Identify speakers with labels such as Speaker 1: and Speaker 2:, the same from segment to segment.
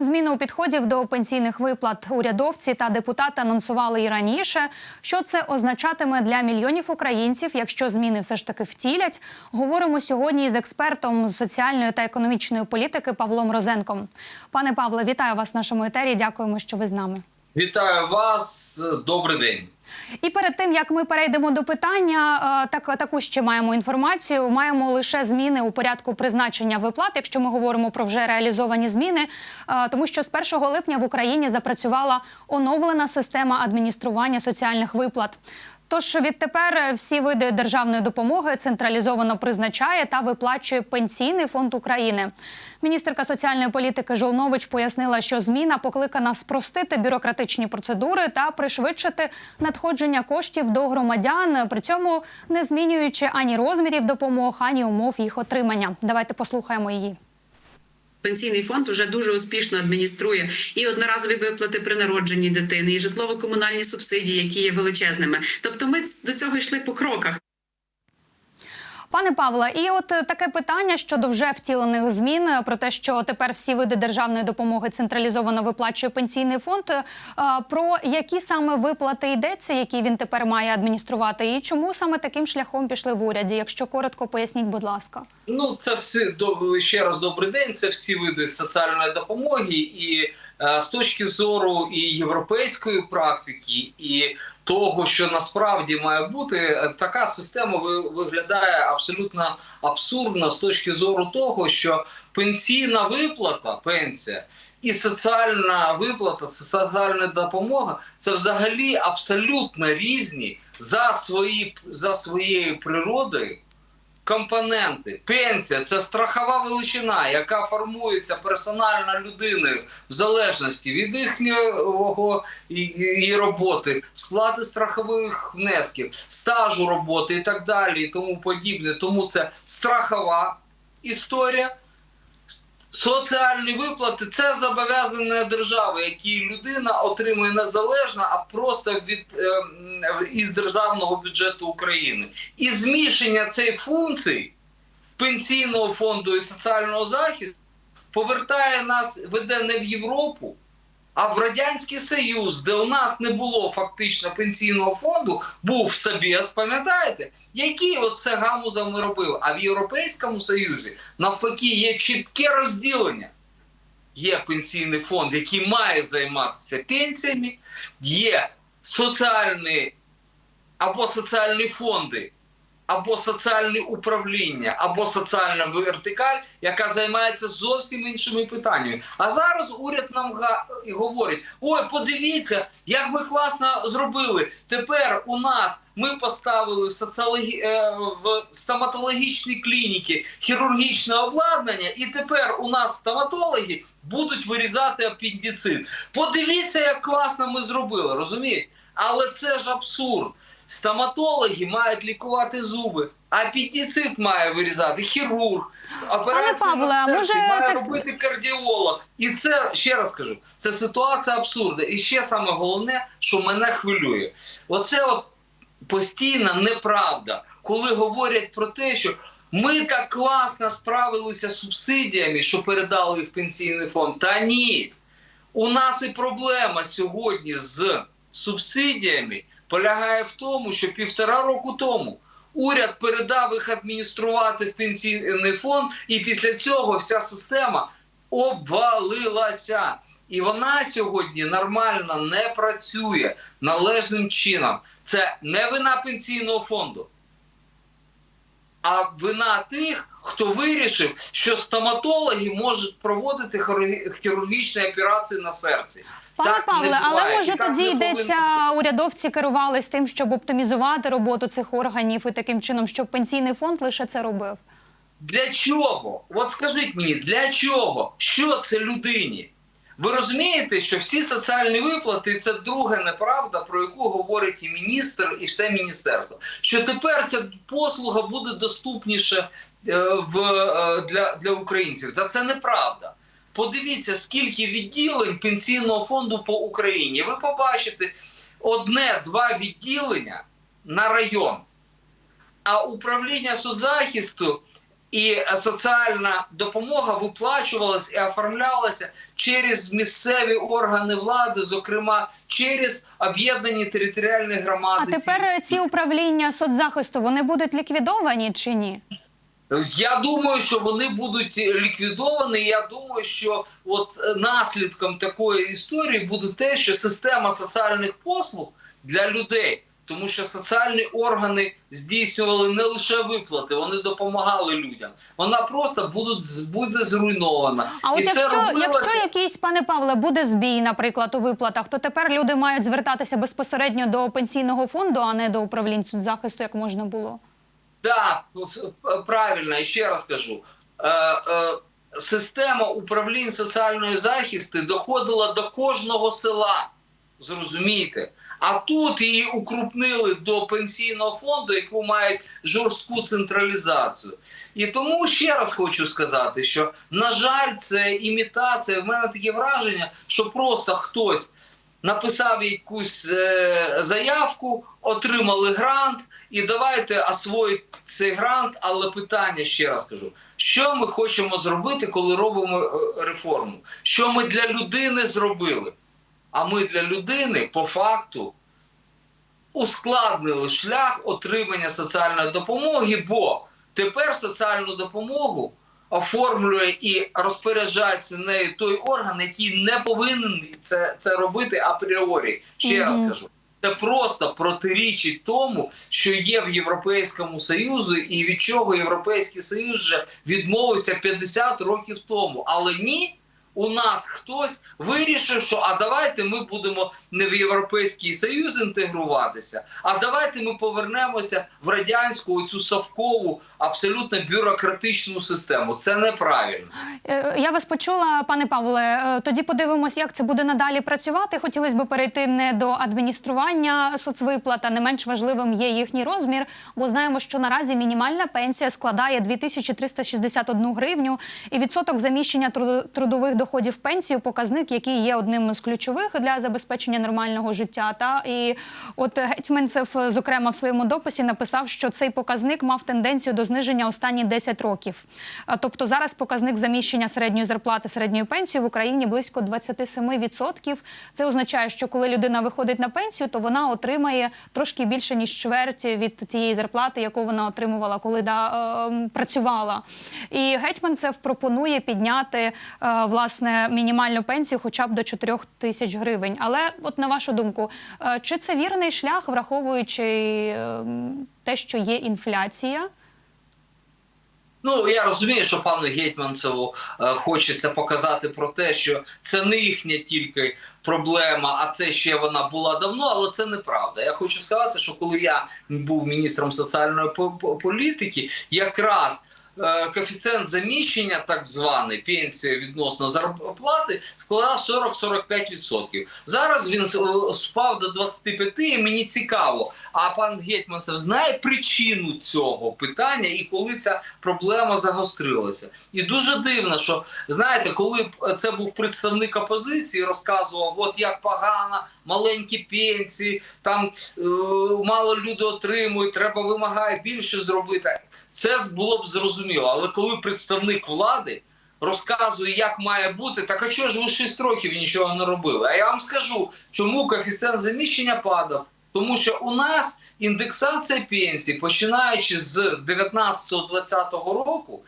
Speaker 1: Зміни у підходів до пенсійних виплат урядовці та депутати анонсували і раніше. Що це означатиме для мільйонів українців, якщо зміни все ж таки втілять? Говоримо сьогодні із експертом з соціальної та економічної політики Павлом Розенком. Пане Павле, вітаю вас в нашому етері. Дякуємо, що ви з нами.
Speaker 2: Вітаю вас. Добрий день.
Speaker 1: І перед тим як ми перейдемо до питання, е, так таку ще маємо інформацію. Маємо лише зміни у порядку призначення виплат, якщо ми говоримо про вже реалізовані зміни, е, тому що з 1 липня в Україні запрацювала оновлена система адміністрування соціальних виплат. Тож відтепер всі види державної допомоги централізовано призначає та виплачує пенсійний фонд України. Міністерка соціальної політики Жолнович пояснила, що зміна покликана спростити бюрократичні процедури та пришвидшити надходження коштів до громадян, при цьому не змінюючи ані розмірів допомог, ані умов їх отримання. Давайте послухаємо її.
Speaker 3: Пенсійний фонд вже дуже успішно адмініструє і одноразові виплати при народженні дитини, і житлово-комунальні субсидії, які є величезними. Тобто, ми до цього йшли по кроках.
Speaker 1: Пане Павле, і от е, таке питання щодо вже втілених змін е, про те, що тепер всі види державної допомоги централізовано виплачує пенсійний фонд. Е, Про які саме виплати йдеться, які він тепер має адмініструвати, і чому саме таким шляхом пішли в уряді? Якщо коротко поясніть, будь ласка.
Speaker 2: Ну, це всі ще раз добрий день. Це всі види соціальної допомоги, і з точки зору і європейської практики, і того, що насправді має бути, е, така система виглядає абсолютно абсурдно з точки зору того, що пенсійна виплата, пенсія і соціальна виплата, соціальна допомога, це взагалі абсолютно різні за свої за своєю природою компоненти. Пенсія це страхова величина, яка формується персонально людиною в залежності від їхнього її роботи, сплати страхових внесків, стажу роботи і так далі, і тому подібне. Тому це страхова історія. Соціальні виплати це зобов'язання держави, які людина отримує незалежно, а просто від е, із державного бюджету України. І змішення цих функцій пенсійного фонду і соціального захисту повертає нас, веде не в Європу, а в Радянський Союз, де у нас не було фактично пенсійного фонду, був Собєс, пам'ятаєте, який оце гамузом ми робили. А в Європейському Союзі навпаки є чітке розділення. Є пенсійний фонд, який має займатися пенсіями, є соціальні або соціальні фонди, або соціальне управління, або соціальна вертикаль, яка займається зовсім іншими питаннями. А зараз уряд нам говорить: ой, подивіться, як ми класно зробили. Тепер у нас ми поставили в, соціологі... е, в стоматологічні клініки хірургічне обладнання, і тепер у нас стоматологи будуть вирізати апендицит. Подивіться, як класно ми зробили, розумієте? Але це ж абсурд. Стоматологи мають лікувати зуби, а апендицит має вирізати хірург. Операцію
Speaker 1: Павле,
Speaker 2: на серці
Speaker 1: може
Speaker 2: має
Speaker 1: так-
Speaker 2: робити кардіолог. І це ще раз кажу, це ситуація абсурда. І ще саме головне, що мене хвилює. Оце от постійна неправда, коли говорять про те, що ми так класно справилися з субсидіями, що передали їх в пенсійний фонд. Та ні. У нас і проблема сьогодні з субсидіями полягає в тому, що півтора року тому уряд передав їх адмініструвати в пенсійний фонд, і після цього вся система обвалилася. І вона сьогодні нормально не працює належним чином. Це не вина пенсійного фонду, а вина тих, хто вирішив, що стоматологи можуть проводити хірургічні операції на серці.
Speaker 1: Пане
Speaker 2: Так не
Speaker 1: Павле, але може
Speaker 2: так
Speaker 1: тоді йдеться, урядовці керувались тим, щоб оптимізувати роботу цих органів і таким чином, щоб пенсійний фонд лише це робив.
Speaker 2: Для чого? От скажіть мені, для чого? Що це людині? Ви розумієте, що всі соціальні виплати це друга неправда, про яку говорить і міністр, і все міністерство. Що тепер ця послуга буде доступніша е, в, е, для, для українців. Та це неправда. Подивіться, скільки відділень пенсійного фонду по Україні. Ви побачите одне-два відділення на район. А управління соцзахисту І соціальна допомога виплачувалася і оформлялася через місцеві органи влади, зокрема через об'єднані територіальні
Speaker 1: А
Speaker 2: громади.
Speaker 1: тепер ці управління соцзахисту вони будуть ліквідовані чи ні?
Speaker 2: Я думаю, що вони будуть ліквідовані. Я думаю, що от е, наслідком такої історії буде те, що система соціальних послуг для людей, тому що соціальні органи здійснювали не лише виплати, вони допомагали людям. Вона просто будуть буде зруйнована.
Speaker 1: А от
Speaker 2: І
Speaker 1: якщо,
Speaker 2: робилося-
Speaker 1: якщо якийсь, пане Павле, буде збій, наприклад, у виплатах, то тепер люди мають звертатися безпосередньо до пенсійного фонду, а не до управлінь соцзахисту, як можна було.
Speaker 2: Так, правильно, і ще раз кажу. Е, е, система управлінь соціальної захисту доходила до кожного села. Зрозумієте? А тут її укрупнили до пенсійного фонду, яку мають жорстку централізацію. І тому ще раз хочу сказати, що на жаль, це імітація. В мене таке враження, що просто хтось написав якусь е, заявку, отримали грант, і давайте освоїть цей грант. Але питання ще раз кажу: що ми хочемо зробити, коли робимо е, реформу? Що ми для людини зробили? А ми для людини по факту ускладнили шлях отримання соціальної допомоги, бо тепер соціальну допомогу оформлює і розпоряджається нею той орган, який не повинен це, це робити апріорі. Ще раз кажу. Це просто протирічить тому, що є в Європейському Союзі, і від чого Європейський Союз вже відмовився 50 років тому. Але ні, у нас хтось вирішив, що а давайте ми будемо не в Європейський Союз інтегруватися, а давайте ми повернемося в радянську цю совкову, абсолютно бюрократичну систему. Це неправильно.
Speaker 1: Е, Я вас почула, пане Павле. Е, Тоді подивимось, як це буде надалі працювати. Хотілося б перейти не до адміністрування соцвиплат, а не менш важливим є їхній розмір. Бо знаємо, що наразі мінімальна пенсія складає 2361 гривню, і відсоток заміщення трудових доходів в пенсію показник, який є одним з ключових для забезпечення нормального життя. Та і от Гетьманцев, зокрема, в своєму дописі написав, що цей показник мав тенденцію до зниження останні 10 років. Тобто зараз показник заміщення середньої зарплати середньої пенсії в Україні близько 27%. Це означає, що коли людина виходить на пенсію, то вона отримає трошки більше ніж чверть від тієї зарплати, яку вона отримувала, коли да, е, працювала. І Гетьманцев пропонує підняти е, власне мінімальну пенсію, хоча б до 4 тисяч гривень. Але, от на вашу думку, е, чи це вірний шлях, враховуючи е, те, що є інфляція?
Speaker 2: Ну я розумію, що пану Гетьманцеву е, хочеться показати про те, що це не їхня тільки проблема, а це ще вона була давно, але це неправда. Я хочу сказати, що коли я був міністром соціальної по- по- політики, якраз коефіцієнт заміщення, так званий пенсія відносно зарплати, складав 40-45%. Зараз він е, спав до 25%, і мені цікаво. А пан Гетьманцев знає причину цього питання і коли ця проблема загострилася. І дуже дивно, що знаєте, коли це був представник опозиції, розказував, от як погано, маленькі пенсії, там е, мало люди отримують, треба вимагає більше зробити. Це було б зрозуміло. Але коли представник влади розказує, як має бути, так а чого ж ви 6 років нічого не робили? А я вам скажу, чому коефіцієнт заміщення падав. Тому що у нас індексація пенсій, починаючи з 19-20 року,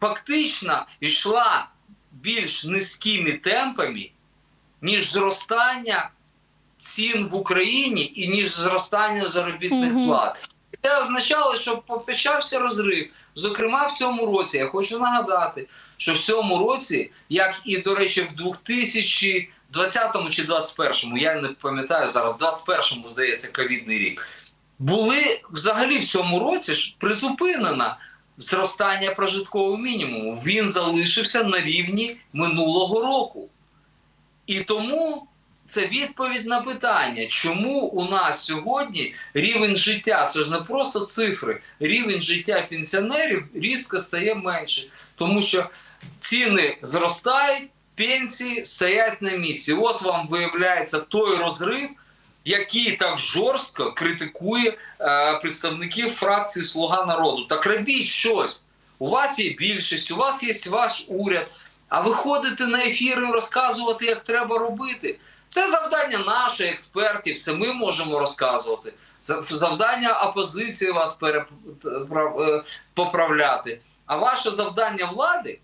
Speaker 2: фактично йшла більш низькими темпами, ніж зростання цін в Україні і ніж зростання заробітних
Speaker 1: Мгм.
Speaker 2: плат. Це означало, що почався розрив. Зокрема, в цьому році я хочу нагадати, що в цьому році, як і до речі, в 2020 чи 2021, я не пам'ятаю зараз, в 2021, здається, ковідний рік, були взагалі в цьому році ж призупинено зростання прожиткового мінімуму. Він залишився на рівні минулого року. І тому це відповідь на питання, чому у нас сьогодні рівень життя, це ж не просто цифри, рівень життя пенсіонерів різко стає менше, тому що ціни зростають, пенсії стоять на місці. От вам виявляється той розрив, який так жорстко критикує е, представників фракції Слуга народу. Так робіть щось. у вас є більшість, у вас є ваш уряд. А виходити на ефір і розказувати, як треба робити. Це завдання наших експертів, це ми можемо розказувати. Це завдання опозиції вас пере... е, поправляти. А ваше завдання влади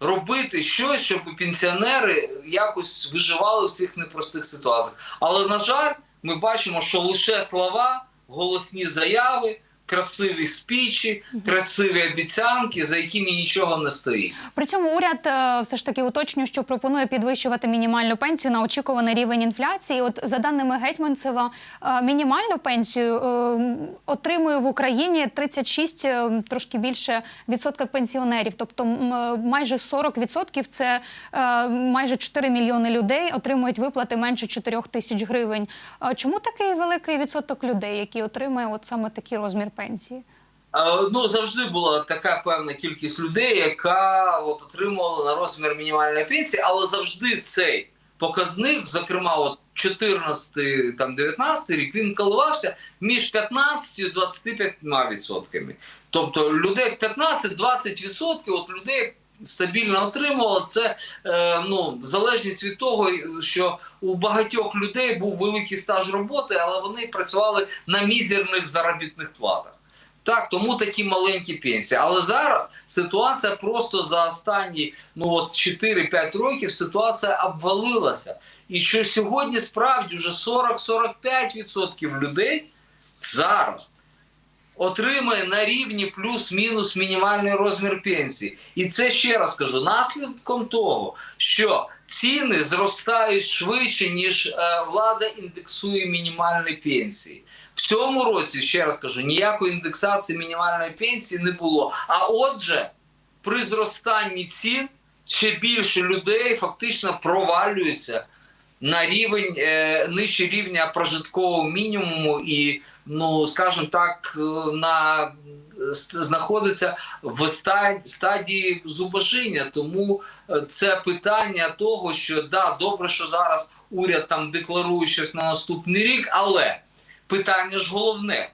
Speaker 2: робити щось, щоб пенсіонери якось виживали в цих непростих ситуаціях. Але на жаль, ми бачимо, що лише слова, голосні заяви, красиві спічі, красиві обіцянки, за якими нічого не стоїть.
Speaker 1: При цьому уряд е, все ж таки уточнює, що пропонує підвищувати мінімальну пенсію на очікуваний рівень інфляції. От за даними Гетьманцева, е, мінімальну пенсію е, отримує в Україні 36, е, трошки більше відсотка пенсіонерів. Тобто майже 40 відсотків це майже 4 мільйони людей отримують виплати менше 4 тисяч гривень. Чому такий великий відсоток людей, які отримує от саме такий розмір пенсії?
Speaker 2: Е, Ну, завжди була така певна кількість людей, яка от, отримувала на розмір мінімальної пенсії, але завжди цей показник, зокрема, от 14 там 19 рік, він коливався між 15 і 25 відсотками. Тобто людей 15-20 відсотків от людей. Стабільно отримувало це е, ну залежність від того, що у багатьох людей був великий стаж роботи, але вони працювали на мізерних заробітних платах. Так, тому такі маленькі пенсії. Але зараз ситуація просто за останні ну от 4-5 років ситуація обвалилася. І що сьогодні справді вже 40-45% людей зараз отримає на рівні плюс-мінус мінімальний розмір пенсії. І це ще раз кажу, наслідком того, що ціни зростають швидше, ніж е, влада індексує мінімальні пенсії. В цьому році, ще раз кажу, ніякої індексації мінімальної пенсії не було. А отже, при зростанні цін ще більше людей фактично провалюються на рівень е, нижче рівня прожиткового мінімуму і, ну скажімо так, е, на знаходиться в ста- стадії зубожіння. Тому е, це питання того, що да, добре, що зараз уряд там декларує щось на наступний рік, але питання ж головне.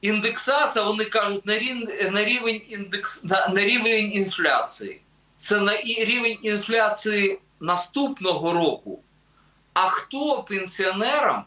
Speaker 2: Індексація, вони кажуть, на рівень, на рівень індекс на, на рівень інфляції. Це на рівень інфляції наступного року. А хто пенсіонерам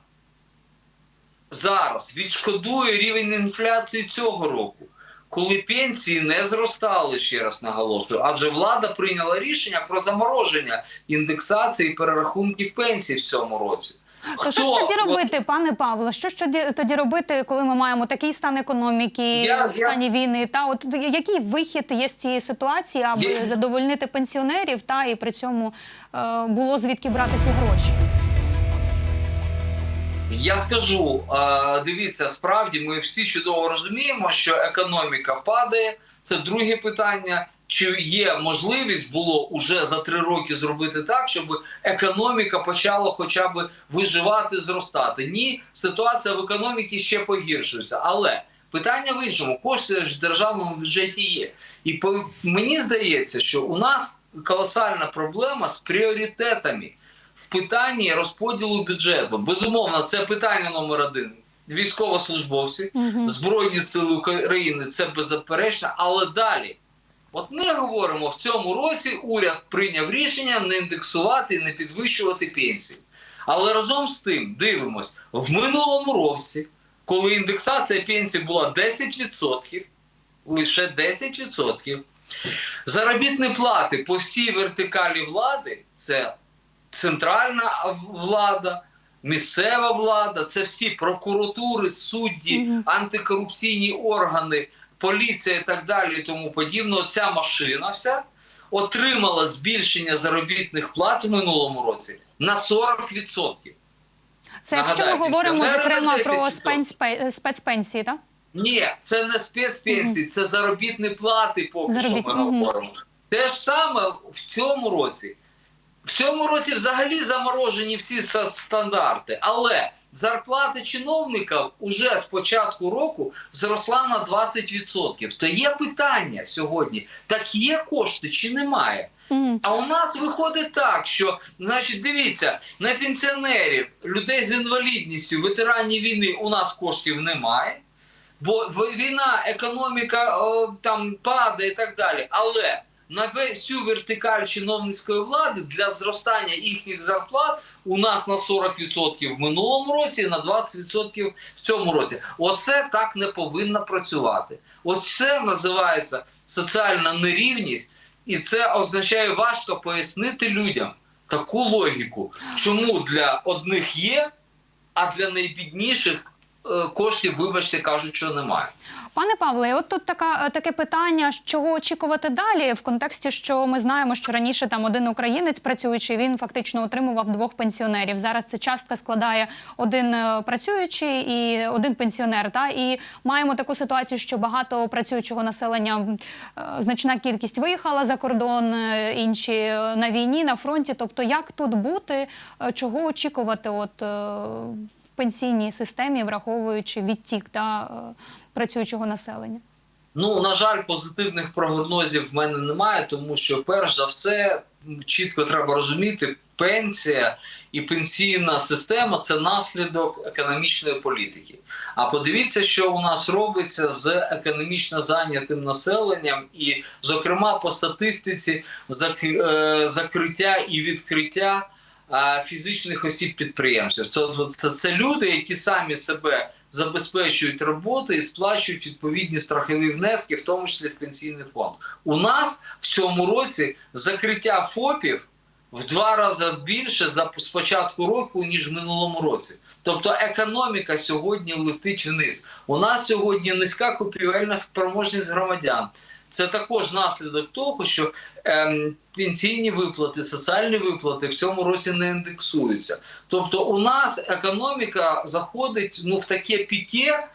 Speaker 2: зараз відшкодує рівень інфляції цього року, коли пенсії не зростали, ще раз наголошую, адже влада прийняла рішення про замороження індексації перерахунків пенсій в цьому році.
Speaker 1: То що ж тоді
Speaker 2: От
Speaker 1: робити, пане Павло? Що ж тоді, робити, коли ми маємо такий стан економіки
Speaker 2: Я-
Speaker 1: стані війни? Та от який вихід є з цієї ситуації, аби
Speaker 2: Є-
Speaker 1: задовольнити пенсіонерів, та і при цьому е, було звідки брати ці гроші?
Speaker 2: Я скажу, е, дивіться, справді ми всі чудово розуміємо, що економіка падає. Це друге питання. Чи є можливість було уже за три роки зробити так, щоб економіка почала хоча б виживати, зростати? Ні, ситуація в економіці ще погіршується. Але питання в іншому: кошти ж в державному бюджеті є. І по мені здається, що у нас колосальна проблема з пріоритетами в питанні розподілу бюджету. Безумовно, це питання номер один. Військовослужбовці. Збройні Сили України це беззаперечно, але далі. От ми говоримо, в цьому році уряд прийняв рішення не індексувати і не підвищувати пенсії. Але разом з тим дивимось, в минулому році, коли індексація пенсій була 10%, лише 10%, заробітні плати по всій вертикалі влади це центральна влада, місцева влада, це всі прокуратури, судді, антикорупційні органи, поліція і так далі, і тому подібне. Ця машина вся отримала збільшення заробітних плат в минулому році на 40%.
Speaker 1: Це якщо ми говоримо зокрема про спецпенсії, так?
Speaker 2: Ні, це не спецпенсії, це заробітні плати, поки
Speaker 1: Заробітні,
Speaker 2: що ми говоримо. Те ж саме в цьому році. В цьому році взагалі заморожені всі стандарти, але зарплати чиновників уже з початку року зросла на 20%. То є питання сьогодні: так є кошти чи немає? А у нас виходить так, що значить, дивіться, на пенсіонерів, людей з інвалідністю, ветеранів війни у нас коштів немає. бо війна, економіка о, там падає і так далі. Але на весь вертикаль чиновницької влади для зростання їхніх зарплат у нас на 40% в минулому році, і на 20% в цьому році. Оце так не повинно працювати. Оце називається соціальна нерівність, і це означає важко пояснити людям таку логіку, чому для одних є, а для найбідніших коштів, вибачте, кажуть, що немає.
Speaker 1: Пане Павле, от тут така таке питання, чого очікувати далі, в контексті, що ми знаємо, що раніше там один українець працюючий, він фактично отримував двох пенсіонерів. Зараз ця частка складає один е, працюючий і один пенсіонер. Та і маємо таку ситуацію, що багато працюючого населення е, значна кількість виїхала за кордон, е, інші е, на війні, на фронті. Тобто, як тут бути, е, чого очікувати, от. Пенсійній системі, враховуючи відтік та е, працюючого населення.
Speaker 2: Ну, на жаль, позитивних прогнозів в мене немає, тому що перш за все чітко треба розуміти, пенсія і пенсійна система це наслідок економічної політики. А подивіться, що у нас робиться з економічно зайнятим населенням, і, зокрема, по статистиці е, закриття і відкриття фізичних осіб підприємців. Тобто це, це люди, які самі себе забезпечують роботи і сплачують відповідні страхові внески, в тому числі в пенсійний фонд. У нас в цьому році закриття ФОПів в два рази більше за з року, ніж в минулому році. Тобто економіка сьогодні летить вниз. У нас сьогодні низька купівельна спроможність громадян. Це також наслідок того, що ем, пенсійні виплати, соціальні виплати в цьому році не індексуються. Тобто, у нас економіка заходить ну, в таке піке,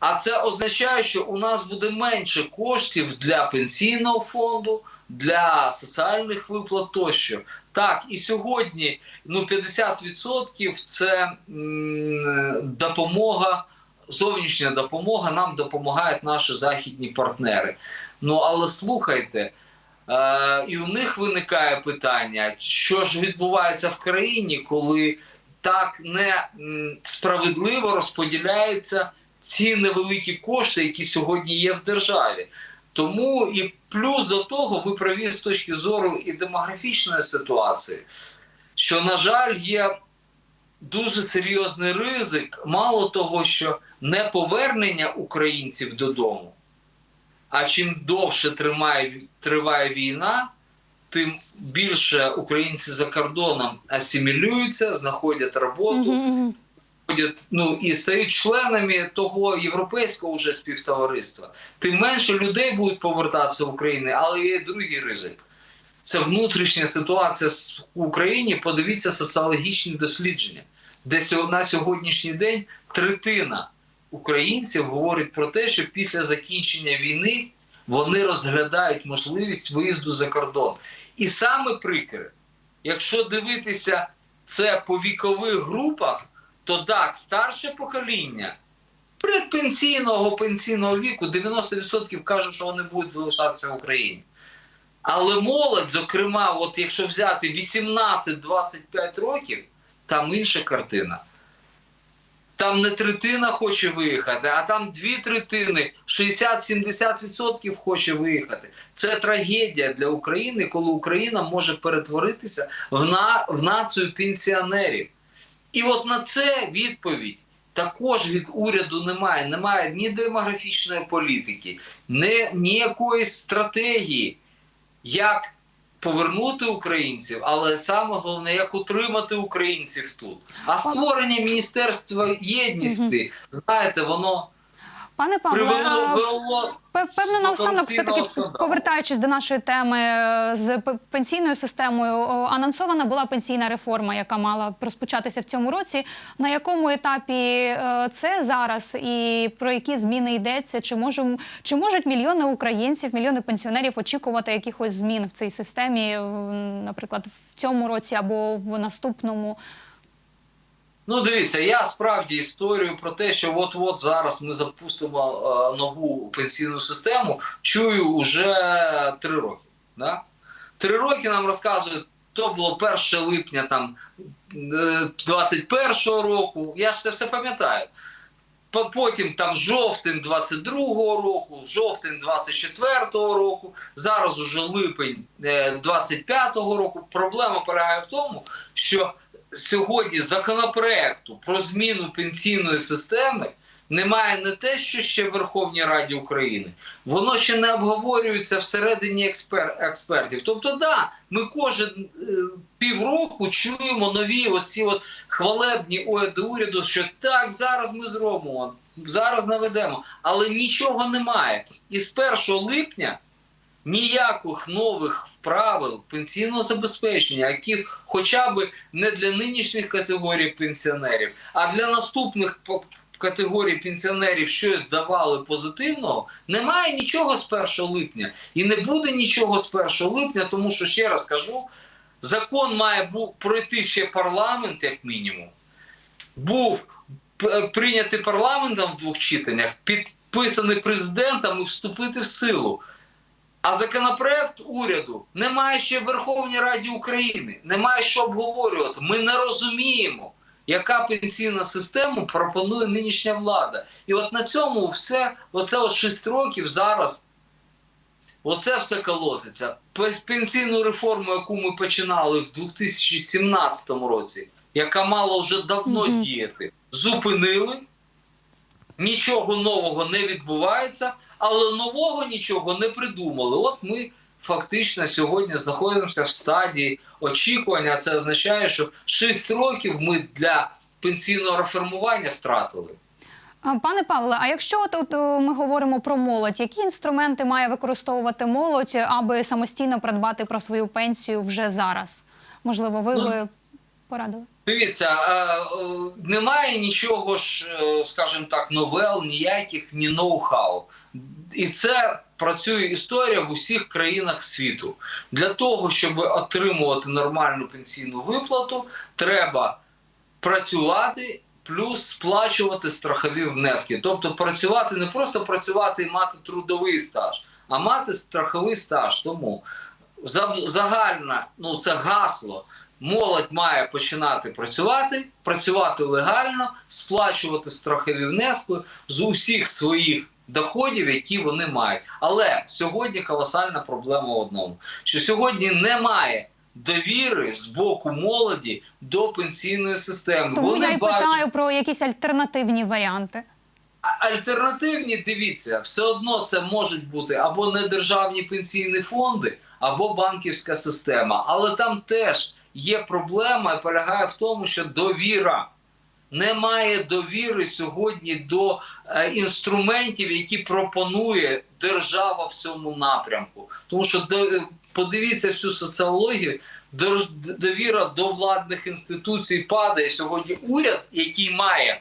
Speaker 2: а це означає, що у нас буде менше коштів для пенсійного фонду, для соціальних виплат тощо. Так, і сьогодні ну, 50% це м, допомога, зовнішня допомога, нам допомагають наші західні партнери. Ну але слухайте. Е, і у них виникає питання, що ж відбувається в країні, коли так не справедливо розподіляються ці невеликі кошти, які сьогодні є в державі. Тому і плюс до того, ви праві з точки зору і демографічної ситуації, що, на жаль, є дуже серйозний ризик, мало того, що не повернення українців додому. А чим довше тримає, триває війна, тим більше українці за кордоном асимілюються, знаходять роботу, ну і стають членами того європейського вже співтовариства. Тим менше людей будуть повертатися в Україну, але є другий ризик. Це внутрішня ситуація в Україні. Подивіться соціологічні дослідження, де сьо- на сьогоднішній день третина українців говорить про те, що після закінчення війни вони розглядають можливість виїзду за кордон. І саме прикре, якщо дивитися це по вікових групах, то так, старше покоління предпенсійного пенсійного віку 90% кажуть, що вони будуть залишатися в Україні. Але молодь, зокрема, от якщо взяти 18-25 років, там інша картина. Там не третина хоче виїхати, а там дві третини, 60-70% хоче виїхати. Це трагедія для України, коли Україна може перетворитися в, на, в націю пенсіонерів. І от на це відповідь також від уряду немає. Немає ні демографічної політики, ні, ні якоїсь стратегії, як повернути українців, але саме головне, як утримати українців тут. А створення міністерства єдності, знаєте, воно
Speaker 1: Пане а, Певно, наостанок, все таки повертаючись до нашої теми е, з пенсійною системою, анонсована була пенсійна реформа, яка мала розпочатися в цьому році. На якому етапі е, це зараз і про які зміни йдеться? Чи можемо чи можуть мільйони українців, мільйони пенсіонерів очікувати якихось змін в цій системі, наприклад, в цьому році або в наступному?
Speaker 2: Ну, дивіться, я справді історію про те, що от-от зараз ми запустимо е, нову пенсійну систему, чую уже три роки. Да? Три роки нам розказують, то було 1 липня там, е, 21-го року. Я ж це все пам'ятаю. потім там жовтень 22-го року, жовтень 24-го року, зараз уже липень е, 25-го року. Проблема полягає в тому, що сьогодні законопроекту про зміну пенсійної системи немає не те, що ще в Верховній Раді України, воно ще не обговорюється всередині експер, експертів. Тобто, да, ми кожен е, півроку чуємо нові оці от хвалебні оди уряду, що так, зараз ми зробимо, зараз наведемо, але нічого немає. І з 1 липня ніяких нових правил пенсійного забезпечення, які хоча б не для нинішніх категорій пенсіонерів, а для наступних категорій пенсіонерів щось давали позитивного, немає нічого з 1 липня. І не буде нічого з 1 липня, тому що ще раз кажу, закон має пройти ще парламент, як мінімум. Був прийнятий парламентом в двох читаннях, підписаний президентом і вступити в силу. А законопроект уряду немає ще в Верховній Раді України, немає що обговорювати. Ми не розуміємо, яка пенсійна система пропонує нинішня влада. І от на цьому все, оце от 6 років зараз, оце все колотиться. Пенсійну реформу, яку ми починали в 2017 році, яка мала вже давно
Speaker 1: Мгм.
Speaker 2: діяти, зупинили нічого нового не відбувається, але нового нічого не придумали. От ми фактично сьогодні знаходимося в стадії очікування. Це означає, що 6 років ми для пенсійного реформування втратили.
Speaker 1: Пане Павле, а якщо от, от, ми говоримо про молодь, які інструменти має використовувати молодь, аби самостійно придбати про свою пенсію вже зараз? Можливо, ви
Speaker 2: Ну,
Speaker 1: би порадили?
Speaker 2: Дивіться, е, е, немає нічого ж, е, скажімо так, новел, ніяких, ні ноу-хау. І це працює історія в усіх країнах світу. Для того, щоб отримувати нормальну пенсійну виплату, треба працювати. Плюс сплачувати страхові внески, тобто працювати не просто працювати і мати трудовий стаж, а мати страховий стаж. Тому загальна, ну це гасло. Молодь має починати працювати, працювати легально, сплачувати страхові внески з усіх своїх доходів, які вони мають. Але сьогодні колосальна проблема в одному: що сьогодні немає довіри з боку молоді до пенсійної системи.
Speaker 1: Тому
Speaker 2: Вони
Speaker 1: я й
Speaker 2: бачать-
Speaker 1: питаю про якісь альтернативні варіанти.
Speaker 2: Альтернативні, дивіться, все одно це можуть бути або недержавні пенсійні фонди, або банківська система. Але там теж є проблема і полягає в тому, що довіра. Немає довіри сьогодні до е, інструментів, які пропонує держава в цьому напрямку. Тому що до- подивіться всю соціологію, довіра до владних інституцій падає сьогодні. Уряд, який має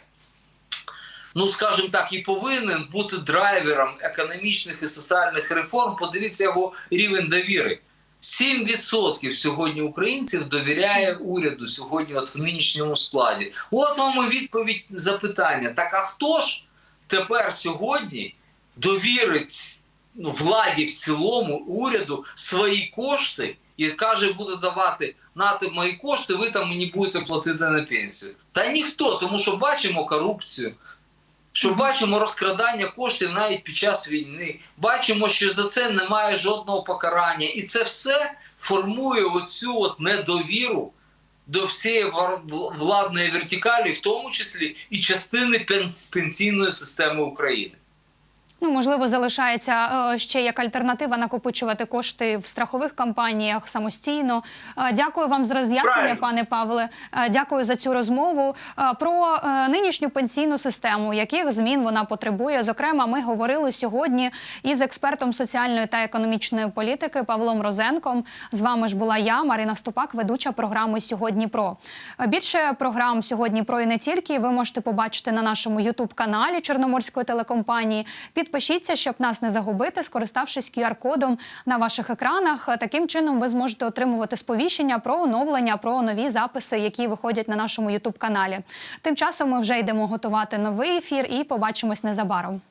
Speaker 2: ну скажімо так, і повинен бути драйвером економічних і соціальних реформ. Подивіться його рівень довіри. 7% сьогодні українців довіряє уряду сьогодні, от в нинішньому складі. От вам і відповідь запитання. Так а хто ж тепер сьогодні довірить ну, владі в цілому уряду свої кошти і каже, буде давати нати мої кошти, ви там мені будете платити на пенсію. Та ніхто, тому що бачимо корупцію. Що бачимо розкрадання коштів навіть під час війни, бачимо, що за це немає жодного покарання, і це все формує оцю от недовіру до всієї владної вертикалі, в тому числі і частини пенс- пенсійної системи України.
Speaker 1: Ну, можливо, залишається е, ще як альтернатива накопичувати кошти в страхових компаніях самостійно. Е, Дякую вам за роз'яснення, пане Павле. Е, Дякую за цю розмову. Про нинішню пенсійну систему, яких змін вона потребує. Зокрема, ми говорили сьогодні із експертом соціальної та економічної політики Павлом Розенком. З вами ж була я, Марина Ступак, ведуча програми Сьогодні про більше програм сьогодні про і не тільки ви можете побачити на нашому Ютуб каналі Чорноморської телекомпанії. Підпишіться, щоб нас не загубити, скориставшись QR-кодом на ваших екранах. Таким чином ви зможете отримувати сповіщення про оновлення, про нові записи, які виходять на нашому Ютуб каналі. Тим часом ми вже йдемо готувати новий ефір і побачимось незабаром.